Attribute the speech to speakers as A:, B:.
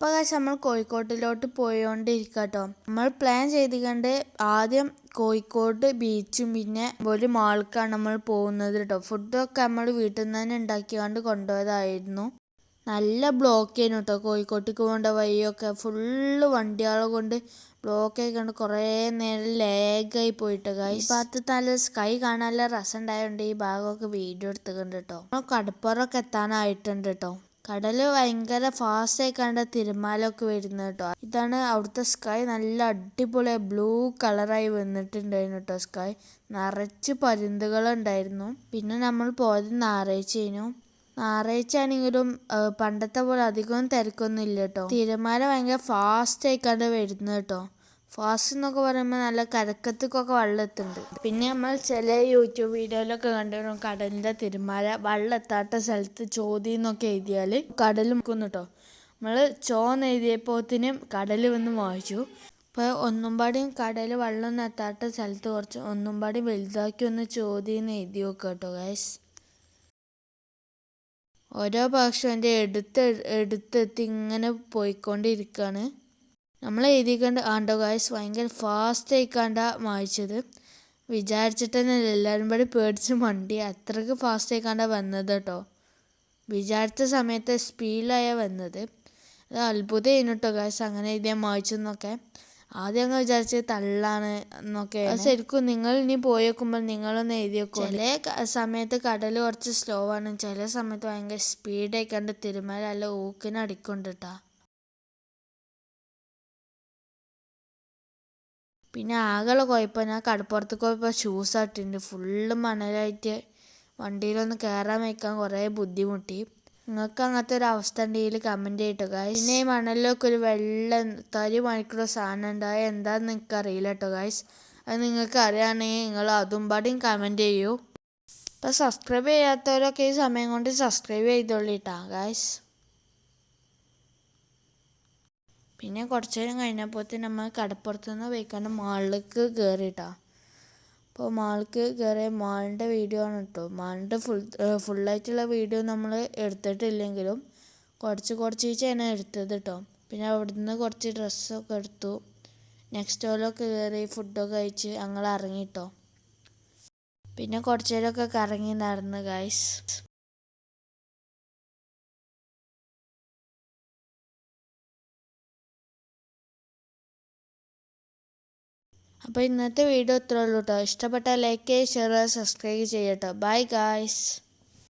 A: അപ്പോൾ കാശ് നമ്മൾ കോഴിക്കോട്ടിലോട്ട് പോയോണ്ടിരിക്കട്ടോ. നമ്മൾ പ്ലാൻ ചെയ്തുകൊണ്ട് ആദ്യം കോഴിക്കോട് ബീച്ചും പിന്നെ ഒരു മാൾക്കാണ് നമ്മൾ പോകുന്നത് കേട്ടോ ഫുഡൊക്കെ നമ്മൾ വീട്ടിൽ നിന്ന് തന്നെ ഉണ്ടാക്കിയാണ്ട് കൊണ്ടുപോയതായിരുന്നു. നല്ല ബ്ലോക്ക് ചെയ്യുന്നു കേട്ടോ കോഴിക്കോട്ടേക്ക് പോകേണ്ട വഴിയൊക്കെ. ഫുള്ള് വണ്ടികളെ കൊണ്ട് ബ്ലോക്ക് ആയിക്കൊണ്ട് കുറേ നേരം ലേഗായി പോയിട്ട് ഈ ഭാഗത്ത് നല്ല സ്കൈ കാണാൻ നല്ല രസം ഉണ്ടായതുകൊണ്ട് ഈ ഭാഗമൊക്കെ വീഡിയോ എടുത്തുകൊണ്ട് കേട്ടോ കടപ്പുറമൊക്കെ എത്താനായിട്ടുണ്ട് കേട്ടോ കടൽ ഭയങ്കര ഫാസ്റ്റ് ആയി കണ്ട തിരുമാലൊക്കെ വരുന്നത് കേട്ടോ. ഇതാണ് അവിടുത്തെ സ്കൈ നല്ല അടിപൊളി ബ്ലൂ കളറായി വന്നിട്ടുണ്ടായിരുന്നു കേട്ടോ സ്കൈ നിറച്ച് പരുന്തുകളുണ്ടായിരുന്നു. പിന്നെ നമ്മൾ പോയത് ഞായറാഴ്ചയായിരുന്നു ഞായറാഴ്ച ആണെങ്കിലും പണ്ടത്തെ പോലെ അധികം തിരക്കൊന്നും ഇല്ല കേട്ടോ. തിരമാല ഭയങ്കര ഫാസ്റ്റ് ആയിക്കാണ്ട് വരുന്നത് കേട്ടോ. ഫാസ്റ്റ് എന്നൊക്കെ പറയുമ്പോൾ നല്ല കരക്കത്തേക്കൊക്കെ വെള്ളം എത്തുന്നുണ്ട് പിന്നെ നമ്മൾ ചില യൂട്യൂബ് വീഡിയോയിലൊക്കെ കണ്ടിരുന്നു കടലിന്റെ തിരുമാല വെള്ളം എത്താത്ത സ്ഥലത്ത് ചോദ്യം എന്നൊക്കെ എഴുതിയാൽ കടൽ മുക്കുന്നു കേട്ടോ നമ്മൾ ചോന്ന് എഴുതിയപ്പോത്തിനും കടൽ വന്ന് വായിച്ചു അപ്പോൾ ഒന്നും പാടിയും കടൽ വെള്ളം എത്താത്ത സ്ഥലത്ത് കുറച്ച് ഒന്നും പാടി വലുതാക്കി ഒന്ന് ചോദ്യം എഴുതി നോക്കുക കേട്ടോ ഗൈസ് ഓരോ പക്ഷം എന്റെ എടുത്ത് എടുത്തെത്തി ഇങ്ങനെ പോയിക്കൊണ്ടിരിക്കുകയാണ് നമ്മൾ എഴുതിക്കണ്ട് ആണ്ടോ ഗായ്സ് ഭയങ്കര ഫാസ്റ്റ് ആയിക്കാണ്ട വായിച്ചത്. വിചാരിച്ചിട്ട് തന്നെ എല്ലാവരും കൂടി പേടിച്ച് മണ്ടി. അത്രയ്ക്ക് ഫാസ്റ്റ് ആയിക്കാണ്ട വന്നത് കേട്ടോ വിചാരിച്ച സമയത്ത് സ്പീഡിലായ വന്നത്. അത് അത്ഭുതമായിരുന്നു കേട്ടോ ഗായ്സ് അങ്ങനെ എഴുതിയാൽ വായിച്ചെന്നൊക്കെ. ആദ്യം അങ്ങ് വിചാരിച്ച് തള്ളാണ് എന്നൊക്കെ ശരിക്കും നിങ്ങൾ ഇനി പോയി വെക്കുമ്പോൾ നിങ്ങളൊന്ന് എഴുതി വെക്കും. ചില സമയത്ത് കടൽ കുറച്ച് സ്ലോ ആണ്. ചില സമയത്ത് ഭയങ്കര സ്പീഡായി കണ്ട് തിരുമല അല്ല ഊക്കിനടിക്കൊണ്ടിട്ടാ പിന്നെ ആകെയുള്ള കുഴപ്പം ഞാൻ കടപ്പുറത്ത് പോയപ്പോൾ ഷൂസ് ഇട്ടിട്ടുണ്ട് ഫുള്ള് മണലായിട്ട് വണ്ടിയിലൊന്ന് കയറാൻ വയ്ക്കാൻ കുറേ ബുദ്ധിമുട്ടി. നിങ്ങൾക്ക് അങ്ങനത്തെ ഒരു അവസ്ഥ ഉണ്ടെങ്കിൽ കമന്റ് ചെയ്യട്ടോ ഗായ്സ് പിന്നെ ഈ മണലിലൊക്കെ ഒരു വെള്ള തരി മണിക്കൂർ സാധനം ഉണ്ടായ എന്താന്ന് നിങ്ങൾക്ക് അറിയില്ല കേട്ടോ ഗായ്സ് അത് നിങ്ങൾക്ക് അറിയുകയാണെങ്കിൽ നിങ്ങൾ അതും പാടിയും കമന്റ് ചെയ്യൂ. ഇപ്പം സബ്സ്ക്രൈബ് ചെയ്യാത്തവരൊക്കെ ഈ സമയം കൊണ്ട് സബ്സ്ക്രൈബ് ചെയ്തോളിട്ടാ ഗായ്സ് പിന്നെ കുറച്ച് നേരം കഴിഞ്ഞപ്പോഴത്തേന് നമ്മൾ കടപ്പുറത്തുനിന്ന് പോയിക്കാണ്ട് മാളിലേക്ക് കയറിയിട്ടാ. അപ്പോൾ മാൾക്ക് കയറിയ മാളിന്റെ വീഡിയോ ആണ് കേട്ടോ. മാളിന്റെ ഫുൾ ഫുള്ളായിട്ടുള്ള വീഡിയോ നമ്മൾ എടുത്തിട്ടില്ലെങ്കിലും കുറച്ച് കുറച്ച് കുറച്ചാണ് എടുത്തത് കേട്ടോ. പിന്നെ അവിടുന്ന് കുറച്ച് ഡ്രസ്സൊക്കെ എടുത്തു. നെക്സ്റ്റ് ഹോളൊക്കെ കയറി ഫുഡൊക്കെ കഴിച്ച് ഞങ്ങൾ ഇറങ്ങിട്ടോ പിന്നെ കുറച്ച് നേരമൊക്കെ കറങ്ങി നടന്ന് ഗായ്സ് അപ്പോൾ ഇന്നത്തെ വീഡിയോ ഇത്രേ ഉള്ളൂ കേട്ടോ ഇഷ്ടപ്പെട്ടാൽ ലൈക്ക് ചെയ്യുക ഷെയർ സബ്സ്ക്രൈബ് ചെയ്യട്ടോ ബൈ ഗായ്സ്